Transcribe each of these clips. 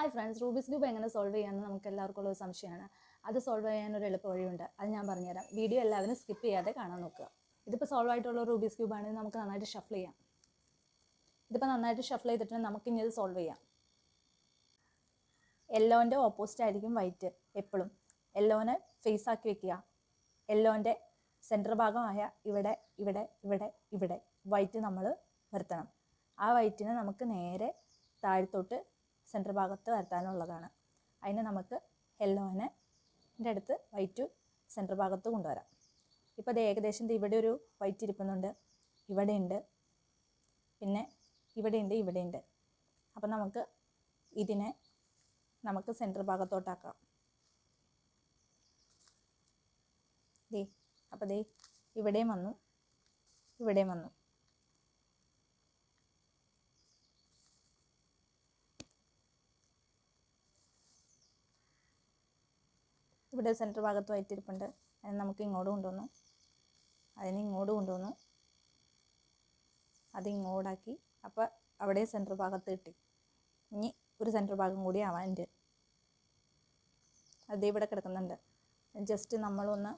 Hi friends Rubik's cube എങ്ങനെ solve ചെയ്യാമെന്ന് നമുക്ക് എല്ലാവർക്കും ഉള്ള ഒരു സംശയമാണ്. അത് സോൾവ് ചെയ്യാൻ ഒരു എളുപ്പ വഴിയുണ്ട്. അത് ഞാൻ പറഞ്ഞുതരാം. വീഡിയോ എല്ലാവരും സ്കിപ്പ് ചെയ്യാതെ കാണാൻ നോക്കുക. ഇതിപ്പോൾ സോൾവ് ആയിട്ടുള്ള റൂബിസ് ക്യൂബ് ആണെങ്കിൽ നമുക്ക് നന്നായിട്ട് ഷഫിൾ ചെയ്യാം. ഇതിപ്പോൾ നന്നായിട്ട് ഷഫിൾ ചെയ്തിട്ട് നമുക്ക് ഇനി ഇത് സോൾവ് ചെയ്യാം. യെല്ലോന്റെ ഓപ്പോസിറ്റ് ആയിരിക്കും വൈറ്റ് എപ്പോഴും. യെല്ലോനെ ഫേസ് ആക്കി വെക്കുക. യെല്ലോന്റെ സെന്റർ ഭാഗമായ ഇവിടെ ഇവിടെ ഇവിടെ ഇവിടെ. വൈറ്റ് നമ്മൾ വരുത്തണം ആ വൈറ്റിനെ നമുക്ക് നേരെ താഴത്തോട്ട് സെന്റർ ഭാഗത്ത് വരുത്താനുള്ളതാണ്. അതിന് നമുക്ക് യെല്ലോനെ അടുത്ത് വൈറ്റ് സെന്റർ ഭാഗത്ത് കൊണ്ടുവരാം. ഇപ്പോൾ അത് ഏകദേശം ഇവിടെ ഒരു വൈറ്റ് ഇരിക്കുന്നുണ്ട് ഇവിടെയുണ്ട് പിന്നെ ഇവിടെയുണ്ട് ഇവിടെയുണ്ട് അപ്പം നമുക്ക് ഇതിനെ നമുക്ക് സെന്റർ ഭാഗത്തോട്ടാക്കാം. ദേ അപ്പോൾ ദേ ഇവിടെയും വന്നു. ഇവിടെയും വന്നു. ഇവിടെ സെന്റർ ഭാഗത്തും ആയിട്ടിരിപ്പുണ്ട് അതിന് നമുക്ക് ഇങ്ങോട്ട് കൊണ്ടുവന്നു. അതിന് ഇങ്ങോട്ട് കൊണ്ടുവന്നു. അത് ഇങ്ങോട്ടാക്കി. അപ്പോൾ അവിടെ സെന്റർ ഭാഗത്ത് കിട്ടി. ഇനി ഒരു സെന്റർ ഭാഗം കൂടി ആവാനുണ്ട് അത് ഇവിടെ കിടക്കുന്നുണ്ട്. ജസ്റ്റ് നമ്മളൊന്ന്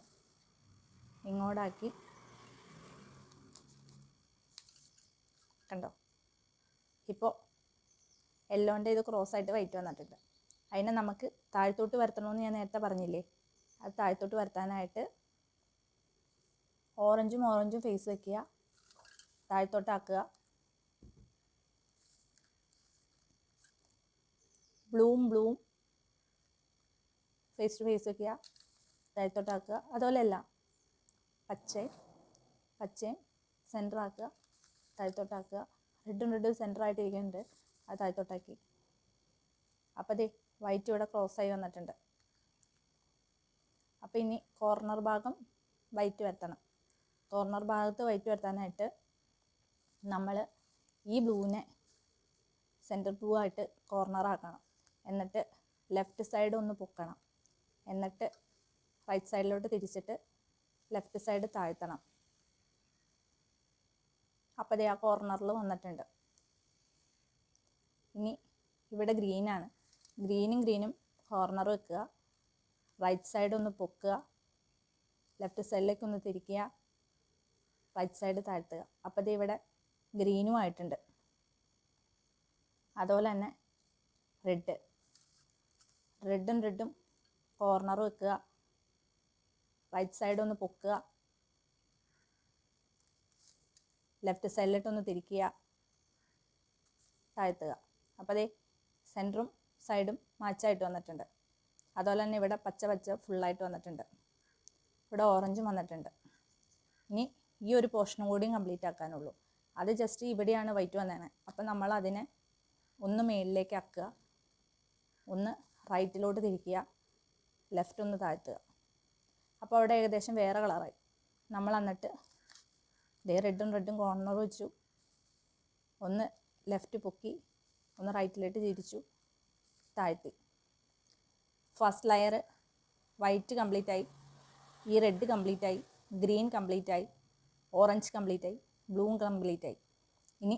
ഇങ്ങോട്ടാക്കി. കണ്ടോ? ഇപ്പോൾ എല്ലോന്റെ ഇത് ക്രോസ് ആയിട്ട് വൈറ്റ് വന്നിട്ടുണ്ട്. അതിനെ നമുക്ക് താഴ്ത്തോട്ട് വരുത്തണമെന്ന് ഞാൻ നേരത്തെ പറഞ്ഞില്ലേ? അത് താഴ്ത്തോട്ട് വരുത്താനായിട്ട് ഓറഞ്ചും ഓറഞ്ചും ഫേസ് വെക്കുക. താഴ്ത്തോട്ടാക്കുക. ബ്ലൂം ബ്ലൂം ഫേസ് ടു ഫേസ് വെക്കുക. താഴ്ത്തോട്ടാക്കുക. അതുപോലെ അല്ല പച്ചയും പച്ചയും സെന്റർ ആക്കുക. താഴത്തോട്ടാക്കുക. റെഡും റെഡും സെന്റർ ആയിട്ട് ഇരിക്കുന്നുണ്ട് അത് താഴ്ത്തോട്ടാക്കി. അപ്പോൾ ദേ വൈറ്റ് ഇവിടെ ക്രോസ് ആയി വന്നിട്ടുണ്ട്. അപ്പോൾ ഇനി കോർണർ ഭാഗം വൈറ്റ് വരുത്തണം. കോർണർ ഭാഗത്ത് വൈറ്റ് വരുത്താനായിട്ട് നമ്മൾ ഈ ബ്ലൂവിനെ സെന്റർ ബ്ലൂ ആയിട്ട് കോർണർ ആക്കണം. എന്നിട്ട് ലെഫ്റ്റ് സൈഡ് ഒന്ന് പൊക്കണം. എന്നിട്ട് റൈറ്റ് സൈഡിലോട്ട് തിരിച്ചിട്ട് ലെഫ്റ്റ് സൈഡ് താഴ്ത്തണം. അപ്പോൾ ദേ ആ കോർണറിൽ വന്നിട്ടുണ്ട്. ഇനി ഇവിടെ ഗ്രീനാണ് ഗ്രീനും ഗ്രീനും കോർണർ വെക്കുക. റൈറ്റ് സൈഡ് ഒന്ന് പൊക്കുക. ലെഫ്റ്റ് സൈഡിലേക്ക് ഒന്ന് തിരിക്കുക. റൈറ്റ് സൈഡ് താഴ്ത്തുക. അപ്പോൾ ഇവിടെ ഗ്രീനും ആയിട്ടുണ്ട്. അതുപോലെ തന്നെ റെഡ് റെഡും റെഡും കോർണർ വെക്കുക. റൈറ്റ് സൈഡ് ഒന്ന് പൊക്കുക. ലെഫ്റ്റ് സൈഡിലോട്ടൊന്ന് തിരിക്കുക. താഴ്ത്തുക. അപ്പോൾ അതേ സെന്ററും സൈഡും മാച്ചായിട്ട് വന്നിട്ടുണ്ട്. അതുപോലെ തന്നെ ഇവിടെ പച്ച പച്ച ഫുള്ളായിട്ട് വന്നിട്ടുണ്ട്. ഇവിടെ ഓറഞ്ചും വന്നിട്ടുണ്ട്. ഇനി ഈ ഒരു പോർഷനും കൂടി കംപ്ലീറ്റ് ആക്കാനുള്ളൂ. അത് ജസ്റ്റ് ഇവിടെയാണ് വൈറ്റ് വന്നേനെ. അപ്പം നമ്മൾ അതിനെ ഒന്ന് മേളിലേക്ക് ആക്കുക. ഒന്ന് റൈറ്റിലോട്ട് തിരിക്കുക. ലെഫ്റ്റ് ഒന്ന് താഴ്ത്തുക. അപ്പോൾ അവിടെ ഏകദേശം വേറെ കളറായി. നമ്മൾ എന്നിട്ട് ഇതേ റെഡും റെഡും കോർണർ വെച്ചു. ഒന്ന് ലെഫ്റ്റ് പൊക്കി ഒന്ന് റൈറ്റിലോട്ട് തിരിച്ചു. താഴ്ത്തി. ഫസ്റ്റ് ലെയർ വൈറ്റ് കംപ്ലീറ്റ് ആയി. ഈ റെഡ് കംപ്ലീറ്റ് ആയി ഗ്രീൻ കംപ്ലീറ്റ് ആയി ഓറഞ്ച് കംപ്ലീറ്റ് ആയി ബ്ലൂ കംപ്ലീറ്റ് ആയി. ഇനി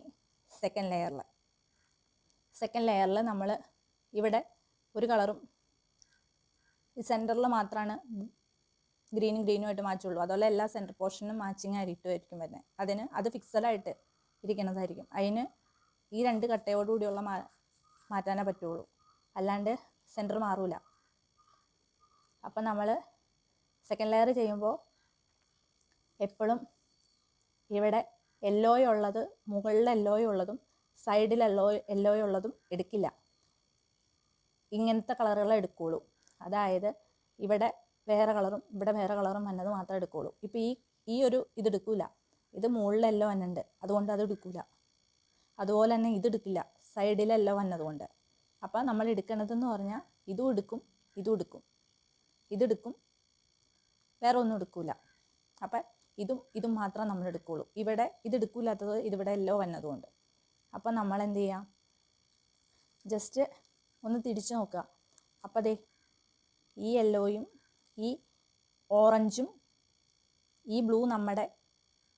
സെക്കൻഡ് ലെയറിൽ സെക്കൻഡ് ലെയറിൽ നമ്മൾ ഇവിടെ ഒരു കളറും ഈ സെന്ററിൽ മാത്രമാണ് ഗ്രീനും ഗ്രീനുമായിട്ട് മാച്ചുള്ളൂ അതുപോലെ എല്ലാ സെന്റർ പോർഷനും മാച്ചിങ് ആയിരിക്കുമായിരിക്കും വരുന്നത് അതിന് അത് ഫിക്സഡായിട്ട് ഇരിക്കുന്നതായിരിക്കും. അതിന് ഈ രണ്ട് കട്ടയോടുകൂടിയുള്ള മാ മാറ്റാനേ പറ്റുള്ളൂ. അല്ലാണ്ട് സെന്റർ മാറൂല. അപ്പം നമ്മൾ സെക്കൻഡ് ലെയർ ചെയ്യുമ്പോൾ എപ്പോഴും ഇവിടെ എല്ലോയുള്ളത് മുകളിൽ എല്ലോയുള്ളതും സൈഡിൽ എല്ലോ എല്ലോയുള്ളതും എടുക്കില്ല. ഇങ്ങനത്തെ കളറുകൾ എടുക്കുകയുള്ളൂ അതായത് ഇവിടെ വേറെ കളറും ഇവിടെ വേറെ കളറും വന്നത് മാത്രമേ എടുക്കുകയുള്ളൂ ഇപ്പോൾ ഈ ഈ ഒരു ഇത് എടുക്കില്ല ഇത് മുകളിലെല്ലോ വന്നിട്ടുണ്ട്. അതുകൊണ്ട് അത് എടുക്കില്ല അതുപോലെ തന്നെ ഇത് എടുക്കില്ല. സൈഡിൽ യെല്ലോ വന്നതുകൊണ്ട് അപ്പോൾ നമ്മൾ എടുക്കണതെന്ന് പറഞ്ഞാൽ ഇതും എടുക്കും ഇതും എടുക്കും. ഇതെടുക്കും വേറെ ഒന്നും എടുക്കൂല. അപ്പം ഇതും ഇതും മാത്രം നമ്മൾ എടുക്കുകയുള്ളൂ ഇവിടെ ഇത് എടുക്കില്ലാത്തത് ഇതിവിടെ എല്ലോ വന്നതുകൊണ്ട്. അപ്പം നമ്മൾ എന്ത് ചെയ്യാം? ജസ്റ്റ് ഒന്ന് തിരിച്ചു നോക്കുക അപ്പം ദേ ഈ യെല്ലോയും ഈ ഓറഞ്ചും ഈ ബ്ലൂ നമ്മുടെ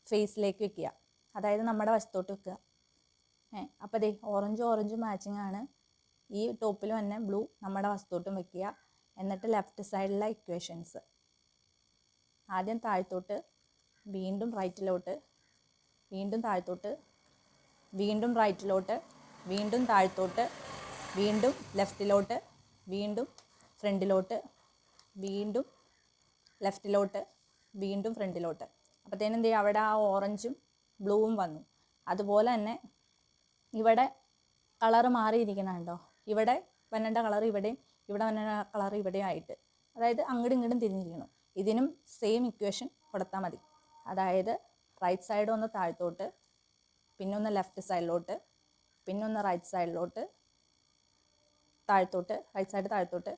ഫേസിലേക്ക് വെക്കുക. അതായത് നമ്മുടെ വശത്തോട്ട് വെക്കുക. ഏ അപ്പം ദേ ഓറഞ്ചും ഓറഞ്ചും മാച്ചിങ് ആണ്. ഈ ടോപ്പിൽ തന്നെ ബ്ലൂ നമ്മുടെ വസ്തുവോട്ടും വെക്കുക. എന്നിട്ട് ലെഫ്റ്റ് സൈഡിലെ ഇക്വേഷൻസ് ആദ്യം താഴ്ത്തോട്ട് വീണ്ടും റൈറ്റിലോട്ട് വീണ്ടും താഴ്ത്തോട്ട് വീണ്ടും റൈറ്റിലോട്ട് വീണ്ടും താഴ്ത്തോട്ട് വീണ്ടും ലെഫ്റ്റിലോട്ട് വീണ്ടും ഫ്രണ്ടിലോട്ട് വീണ്ടും ലെഫ്റ്റിലോട്ട് വീണ്ടും ഫ്രണ്ടിലോട്ട്. അപ്പോഴത്തേനും എന്ത് ചെയ്യും അവിടെ ആ ഓറഞ്ചും ബ്ലൂവും വന്നു. അതുപോലെ തന്നെ ഇവിടെ കളറ് മാറിയിരിക്കണുണ്ടോ ഇവിടെ വന്നേണ്ട കളർ ഇവിടെയും ഇവിടെ വന്നേണ്ട കളർ ഇവിടെയും ആയിട്ട് അതായത് അങ്ങോട്ടും ഇങ്ങോട്ടും തിരിഞ്ഞിരിക്കണം. ഇതിനും സെയിം ഇക്വേഷൻ കൊടുത്താൽ മതി. അതായത് റൈറ്റ് സൈഡ് ഒന്ന് താഴത്തോട്ട് പിന്നെ ഒന്ന് ലെഫ്റ്റ് സൈഡിലോട്ട് പിന്നെ ഒന്ന് റൈറ്റ് സൈഡിലോട്ട് താഴത്തോട്ട് റൈറ്റ് സൈഡ് താഴത്തോട്ട്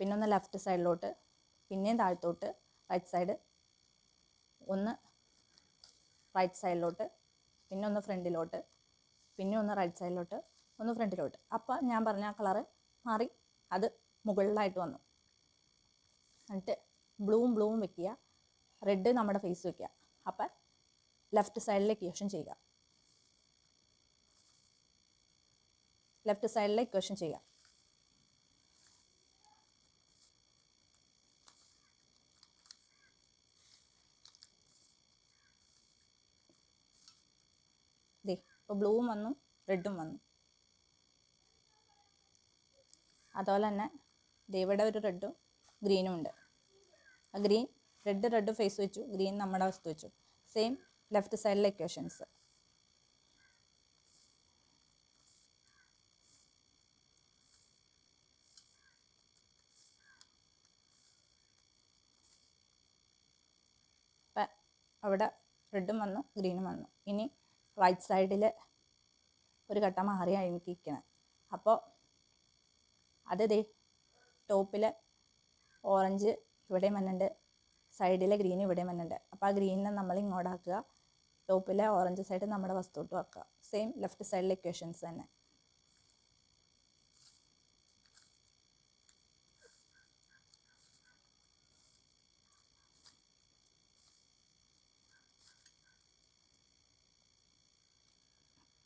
പിന്നെ ഒന്ന് ലെഫ്റ്റ് സൈഡിലോട്ട് പിന്നെയും താഴ്ത്തോട്ട് റൈറ്റ് സൈഡ് ഒന്ന് റൈറ്റ് സൈഡിലോട്ട് പിന്നെ ഒന്ന് ഫ്രണ്ടിലോട്ട് പിന്നെ ഒന്ന് റൈറ്റ് സൈഡിലോട്ട് ഒന്ന് ഫ്രണ്ടിലോട്ട്. അപ്പം ഞാൻ പറഞ്ഞ ആ കളറ് മാറി. അത് മുകളിലായിട്ട് വന്നു. എന്നിട്ട് ബ്ലൂവും ബ്ലൂവും വെക്കുക. റെഡ് നമ്മുടെ ഫേസ് വെക്കുക. അപ്പം ലെഫ്റ്റ് സൈഡിലെ ഇക്വേഷൻ ചെയ്യുക. ലെഫ്റ്റ് സൈഡിലെ ഇക്വേഷൻ ചെയ്യുക. ദേ ഇപ്പോൾ ബ്ലൂവും വന്നു റെഡും വന്നു. അതുപോലെ തന്നെ ഇവിടെ ഒരു റെഡും ഗ്രീനും ഉണ്ട്. ആ ഗ്രീൻ റെഡ് റെഡ് ഫേസ് വെച്ചു ഗ്രീൻ നമ്മുടെ വസ്തു വെച്ചു. സെയിം ലെഫ്റ്റ് സൈഡിലെ ഇക്വേഷൻസ് അവിടെ റെഡും വന്നു ഗ്രീനും വന്നു. ഇനി റൈറ്റ് സൈഡിൽ ഒരു ഘട്ടം മാറിയാണ് എനിക്ക് ഇരിക്കണത് അപ്പോൾ അത് ദേ ടോപ്പിൽ ഓറഞ്ച് ഇവിടെയും വന്നിട്ടുണ്ട്. സൈഡിലെ ഗ്രീൻ ഇവിടെയും വന്നിട്ടുണ്ട്. അപ്പോൾ ആ ഗ്രീനിനെ നമ്മൾ ഇങ്ങോട്ടാക്കുക ടോപ്പിലെ ഓറഞ്ച് സൈഡ് നമ്മുടെ വസ്തുവിട്ട് വെക്കുക സെയിം ലെഫ്റ്റ് സൈഡിലെ ഇക്വേഷൻസ് തന്നെ.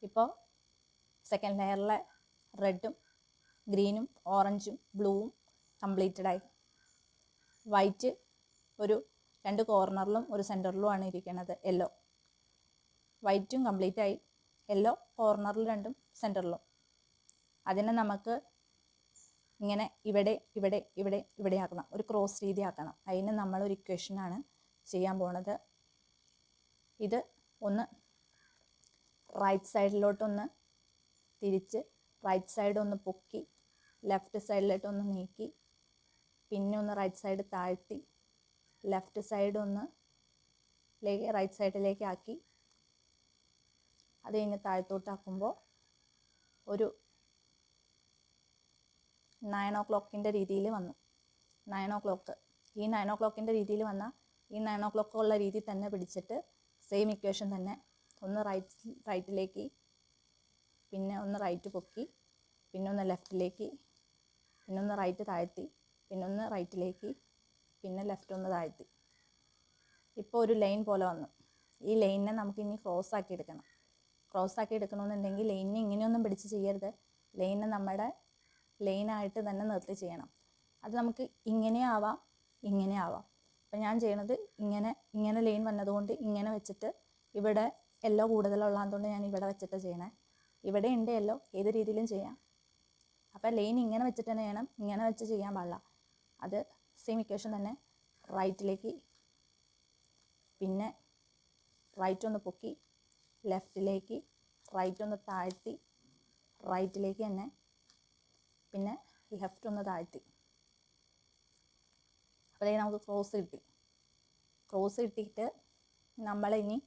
ഇപ്പോൾ സെക്കൻഡ് ലെയറിലെ റെഡും ഗ്രീനും ഓറഞ്ചും ബ്ലൂവും കംപ്ലീറ്റഡ് ആയി വൈറ്റ് ഒരു രണ്ട് കോർണറിലും ഒരു സെന്ററിലുമാണ് ഇരിക്കുന്നത് യെല്ലോ. വൈറ്റും കംപ്ലീറ്റ് ആയി യെല്ലോ കോർണറിൽ രണ്ടും സെന്ററിലും. അതിനെ നമുക്ക് ഇങ്ങനെ ഇവിടെ ഇവിടെ ഇവിടെ ഇവിടെ ആക്കണം ഒരു ക്രോസ് രീതി ആക്കണം. അതിന് നമ്മളൊരു ഇക്വേഷനാണ് ചെയ്യാൻ പോണത്. ഇത് ഒന്ന് റൈറ്റ് സൈഡിലോട്ടൊന്ന് തിരിച്ച് റൈറ്റ് സൈഡ് ഒന്ന് പൊക്കി ലെഫ്റ്റ് സൈഡിലോട്ടൊന്ന് നീക്കി പിന്നെ ഒന്ന് റൈറ്റ് സൈഡ് താഴ്ത്തി ലെഫ്റ്റ് സൈഡ് ഒന്ന് റൈറ്റ് സൈഡിലേക്ക് ആക്കി. അത് കഴിഞ്ഞ് താഴത്തോട്ടാക്കുമ്പോൾ ഒരു നയൻ ഓ ക്ലോക്കിന്റെ രീതിയിൽ വന്നു. നയൻ ഓ ക്ലോക്ക് ഈ നയൻ ഓ ക്ലോക്കിന്റെ രീതിയിൽ വന്നാൽ ഈ നയൻ ഓ ക്ലോക്ക് ഉള്ള രീതി തന്നെ പിടിച്ചിട്ട് സെയിം ഇക്വേഷൻ തന്നെ ഒന്ന് റൈറ്റ് റൈറ്റിലേക്ക് പിന്നെ ഒന്ന് റൈറ്റ് പൊക്കി പിന്നെ ഒന്ന് ലെഫ്റ്റിലേക്ക് പിന്നെ ഒന്ന് റൈറ്റ് താഴ്ത്തി പിന്നെ ഒന്ന് റൈറ്റിലേക്ക് പിന്നെ ലെഫ്റ്റ് ഒന്ന് താഴ്ത്തി. ഇപ്പോൾ ഒരു ലൈൻ പോലെ വന്നു. ഈ ലൈനിനെ നമുക്ക് ഇനി ക്രോസ് ആക്കി എടുക്കണം. ക്രോസ് ആക്കി എടുക്കണമെന്നുണ്ടെങ്കിൽ ലൈനിനെ ഇങ്ങനെയൊന്നും പിടിച്ച് ചെയ്യരുത്. ലൈനെ നമ്മുടെ ലൈനായിട്ട് തന്നെ നിർത്തി ചെയ്യണം. അത് നമുക്ക് ഇങ്ങനെ ആവാം ഇങ്ങനെ ആവാം. അപ്പം ഞാൻ ചെയ്യണത് ഇങ്ങനെ ഇങ്ങനെ ലൈൻ വന്നതുകൊണ്ട് ഇങ്ങനെ വെച്ചിട്ട് ഇവിടെ എല്ലോ കൂടുതലുള്ളതുകൊണ്ട് ഞാൻ ഇവിടെ വെച്ചിട്ട് ചെയ്യണേ. ഇവിടെ ഉണ്ട് എല്ലോ ഏത് രീതിയിലും ചെയ്യാം. അപ്പോൾ ലൈൻ ഇങ്ങനെ വെച്ചിട്ട് തന്നെ വേണം ഇങ്ങനെ വെച്ച് ചെയ്യാൻ പാടില്ല. അത് സെയിം ഇക്വേഷൻ തന്നെ റൈറ്റിലേക്ക് പിന്നെ റൈറ്റ് ഒന്ന് പൊക്കി ലെഫ്റ്റിലേക്ക് റൈറ്റ് ഒന്ന് താഴ്ത്തി റൈറ്റിലേക്ക് തന്നെ പിന്നെ ലെഫ്റ്റ് ഒന്ന് താഴ്ത്തി. അപ്പോഴേ നമുക്ക് ക്രോസ് കിട്ടി. ക്രോസ് കിട്ടിയിട്ട് നമ്മളിനി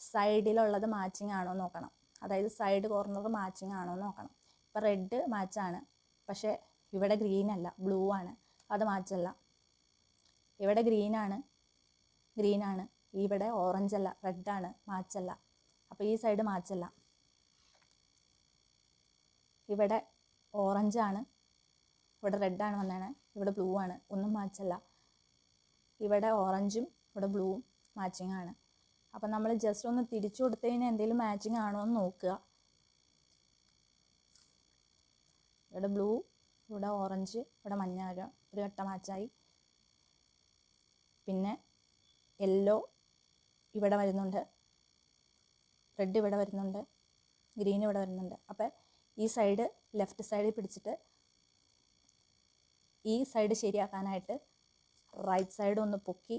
സൈഡിലുള്ളത് മാച്ചിങ് ആണോ നോക്കണം. അതായത് സൈഡ് കോർണർ മാച്ചിങ് ആണോ നോക്കണം. ഇപ്പോൾ റെഡ് മാച്ചാണ്. പക്ഷേ ഇവിടെ ഗ്രീൻ അല്ല. ബ്ലൂ ആണ്. അത് മാച്ചല്ല. ഇവിടെ ഗ്രീനാണ് ഗ്രീനാണ് ഇവിടെ ഓറഞ്ച് അല്ല. റെഡാണ് മാച്ചല്ല. അപ്പോൾ ഈ സൈഡ് മാച്ചല്ല. ഇവിടെ ഓറഞ്ച് ആണ്. ഇവിടെ റെഡാണ് വന്നേണേ ഇവിടെ ബ്ലൂ ആണ്. ഒന്നും മാച്ചല്ല. ഇവിടെ ഓറഞ്ചും ഇവിടെ ബ്ലൂവും മാച്ചിങ് ആണ് അപ്പം നമ്മൾ ജസ്റ്റ് ഒന്ന് തിരിച്ചു കൊടുത്തു കഴിഞ്ഞാൽ എന്തെങ്കിലും മാച്ചിങ് ആണോ എന്ന് നോക്കുക. ഇവിടെ ബ്ലൂ ഇവിടെ ഓറഞ്ച് ഇവിടെ മഞ്ഞ ഒരു ഒരു വട്ട മാച്ചായി പിന്നെ യെല്ലോ ഇവിടെ വരുന്നുണ്ട്. റെഡ് ഇവിടെ വരുന്നുണ്ട്. ഗ്രീൻ ഇവിടെ വരുന്നുണ്ട്. അപ്പോൾ ഈ സൈഡ് ലെഫ്റ്റ് സൈഡിൽ പിടിച്ചിട്ട് ഈ സൈഡ് ശരിയാക്കാനായിട്ട് റൈറ്റ് സൈഡ് ഒന്ന് പൊക്കി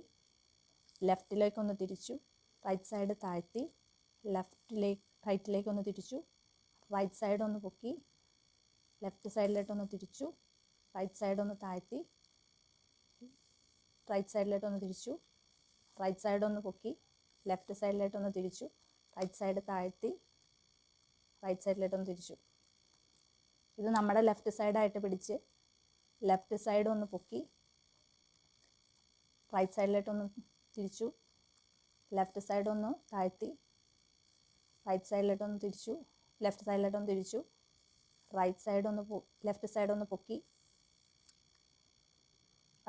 ലെഫ്റ്റിലേക്കൊന്ന് തിരിച്ചു റൈറ്റ് സൈഡ് താഴ്ത്തി ലെഫ്റ്റിലേക്ക് റൈറ്റിലേക്കൊന്ന് തിരിച്ചു റൈറ്റ് സൈഡ് ഒന്ന് പൊക്കി ലെഫ്റ്റ് സൈഡിലോട്ടൊന്ന് തിരിച്ചു. റൈറ്റ് സൈഡ് ഒന്ന് താഴ്ത്തി. റൈറ്റ് സൈഡിലോട്ടൊന്ന് തിരിച്ചു. റൈറ്റ് സൈഡ് ഒന്ന് പൊക്കി. ലെഫ്റ്റ് സൈഡിലോട്ടൊന്ന് തിരിച്ചു. റൈറ്റ് സൈഡ് താഴ്ത്തി. റൈറ്റ് സൈഡിലോട്ടൊന്ന് തിരിച്ചു. ഇത് നമ്മുടെ ലെഫ്റ്റ് സൈഡായിട്ട് പിടിച്ച് ലെഫ്റ്റ് സൈഡ് ഒന്ന് പൊക്കി. റൈറ്റ് സൈഡിലോട്ടൊന്ന് തിരിച്ചു. ലെഫ്റ്റ് സൈഡ് ഒന്ന് താഴ്ത്തി. റൈറ്റ് സൈഡിലോട്ടൊന്ന് തിരിച്ചു. ലെഫ്റ്റ് സൈഡിലോട്ടൊന്ന് തിരിച്ചു. റൈറ്റ് സൈഡ് ഒന്ന് ലെഫ്റ്റ് സൈഡ് ഒന്ന് പൊക്കി.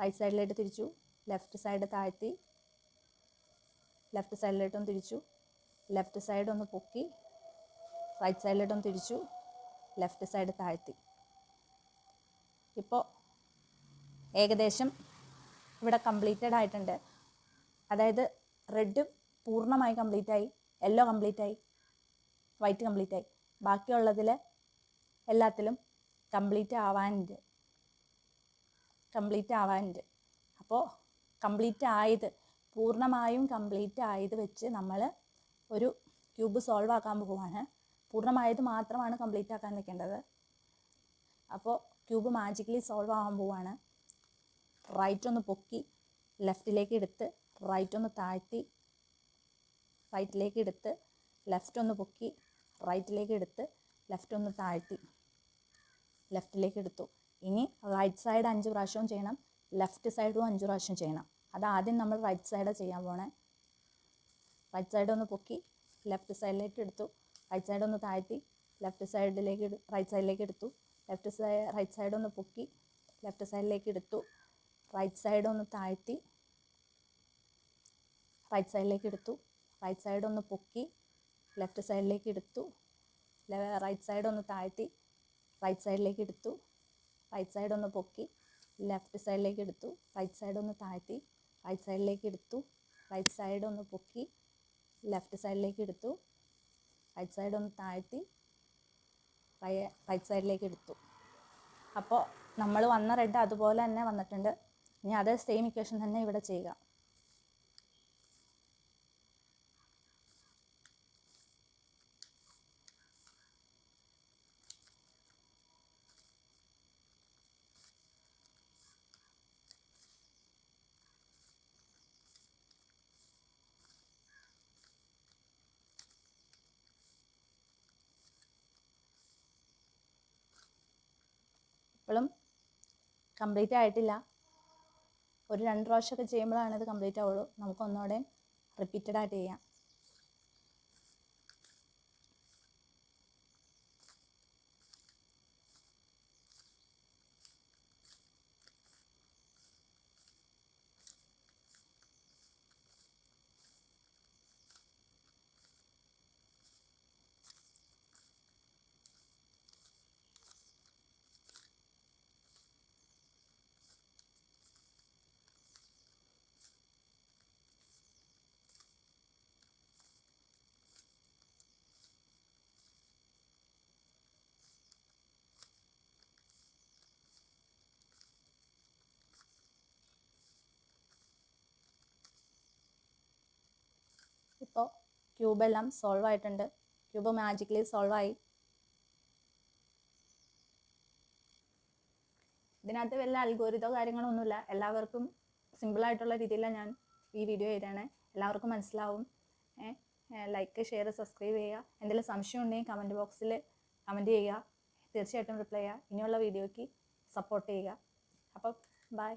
റൈറ്റ് സൈഡിലേക്ക് തിരിച്ചു. ലെഫ്റ്റ് സൈഡ് താഴ്ത്തി. ലെഫ്റ്റ് സൈഡിലോട്ടൊന്ന് തിരിച്ചു. ലെഫ്റ്റ് സൈഡ് ഒന്ന് പൊക്കി. റൈറ്റ് സൈഡിലോട്ടൊന്ന് തിരിച്ചു. ലെഫ്റ്റ് സൈഡ് താഴ്ത്തി. ഇപ്പോൾ ഏകദേശം ഇവിടെ കംപ്ലീറ്റഡ് ആയിട്ടുണ്ട്. അതായത് റെഡ് പൂർണമായി കംപ്ലീറ്റ് ആയി. യെല്ലോ കംപ്ലീറ്റ് ആയി. വൈറ്റ് കംപ്ലീറ്റ് ആയി. ബാക്കിയുള്ളതിൽ എല്ലാത്തിലും കംപ്ലീറ്റ് ആവാനുണ്ട്. കംപ്ലീറ്റ് ആവാനുണ്ട്. അപ്പോൾ കംപ്ലീറ്റ് ആയത് പൂർണമായും കംപ്ലീറ്റ് ആയത് വെച്ച് നമ്മൾ ഒരു ക്യൂബ് സോൾവ് ആക്കാൻ പോവാണ്. പൂർണമായത് മാത്രമാണ് കംപ്ലീറ്റ് ആക്കാൻ നിൽക്കേണ്ടത് അപ്പോൾ ക്യൂബ് മാജിക്കലി സോൾവ് ആവാൻ പോവാണ്. റൈറ്റ് ഒന്ന് പൊക്കി ലെഫ്റ്റിലേക്ക് എടുത്ത് റൈറ്റ് ഒന്ന് താഴ്ത്തി റൈറ്റിലേക്ക് എടുത്ത് ലെഫ്റ്റ് ഒന്ന് പൊക്കി റൈറ്റിലേക്ക് എടുത്ത് ലെഫ്റ്റ് ഒന്ന് താഴ്ത്തി. ലെഫ്റ്റിലേക്ക് എടുത്തു. ഇനി റൈറ്റ് സൈഡ് അഞ്ച് പ്രാവശ്യവും ചെയ്യണം. ലെഫ്റ്റ് സൈഡും അഞ്ച് പ്രാവശ്യം ചെയ്യണം. അത് ആദ്യം നമ്മൾ റൈറ്റ് സൈഡ് ചെയ്യാൻ പോണേ. റൈറ്റ് സൈഡ് ഒന്ന് പൊക്കി ലെഫ്റ്റ് സൈഡിലേക്ക് എടുത്തു. റൈറ്റ് സൈഡ് ഒന്ന് താഴ്ത്തി ലെഫ്റ്റ് സൈഡിലേക്ക് റൈറ്റ് സൈഡിലേക്ക് എടുത്തു. ലെഫ്റ്റ് സൈ റൈറ്റ് സൈഡ് ഒന്ന് പൊക്കി ലെഫ്റ്റ് സൈഡിലേക്ക് എടുത്തു. റൈറ്റ് സൈഡ് ഒന്ന് താഴ്ത്തി റൈറ്റ് സൈഡിലേക്ക് എടുത്തു. റൈറ്റ് സൈഡ് ഒന്ന് പൊക്കി ലെഫ്റ്റ് സൈഡിലേക്ക് എടുത്തു. റൈറ്റ് സൈഡ് ഒന്ന് താഴ്ത്തി റൈറ്റ് സൈഡിലേക്ക് എടുത്തു. റൈറ്റ് സൈഡ് ഒന്ന് പൊക്കി ലെഫ്റ്റ് സൈഡിലേക്ക് എടുത്തു. റൈറ്റ് സൈഡ് ഒന്ന് താഴ്ത്തി റൈറ്റ് സൈഡിലേക്ക് എടുത്തു. റൈറ്റ് സൈഡ് ഒന്ന് പൊക്കി ലെഫ്റ്റ് സൈഡിലേക്ക് എടുത്തു. റൈറ്റ് സൈഡ് ഒന്ന് താഴ്ത്തി റൈറ്റ് സൈഡിലേക്ക് എടുത്തു. അപ്പോൾ നമ്മൾ വന്ന റെഡ് അതുപോലെ തന്നെ വന്നിട്ടുണ്ട്. ഇനി അതേ സെയിം ഇക്വേഷൻ തന്നെ ഇവിടെ ചെയ്യുക. കംപ്ലീറ്റ് ആയിട്ടില്ല. ഒരു രണ്ട് പ്രാവശ്യമൊക്കെ ചെയ്യുമ്പോഴാണ് ഇത് കംപ്ലീറ്റ് ആവുള്ളൂ. നമുക്ക് ഒന്നുകൂടെ റിപ്പീറ്റഡ് ആയിട്ട് ചെയ്യാം. ഇപ്പോൾ ക്യൂബെല്ലാം സോൾവ് ആയിട്ടുണ്ട്. ക്യൂബ് മാജിക്കലി സോൾവ് ആയി. ഇതിനകത്ത് വല്ല അൽഗോരിതോ കാര്യങ്ങളോ ഒന്നുമില്ല. എല്ലാവർക്കും സിമ്പിളായിട്ടുള്ള രീതിയിലാണ് ഞാൻ ഈ വീഡിയോ ചെയ്തതാണ് എല്ലാവർക്കും മനസ്സിലാവും. ലൈക്ക് ഷെയർ സബ്സ്ക്രൈബ് ചെയ്യുക. എന്തെങ്കിലും സംശയം ഉണ്ടെങ്കിൽ കമന്റ് ബോക്സിൽ കമന്റ് ചെയ്യുക. തീർച്ചയായിട്ടും റിപ്ലൈ ചെയ്യുക. ഇനിയുള്ള വീഡിയോയ്ക്ക് സപ്പോർട്ട് ചെയ്യുക. അപ്പം ബൈ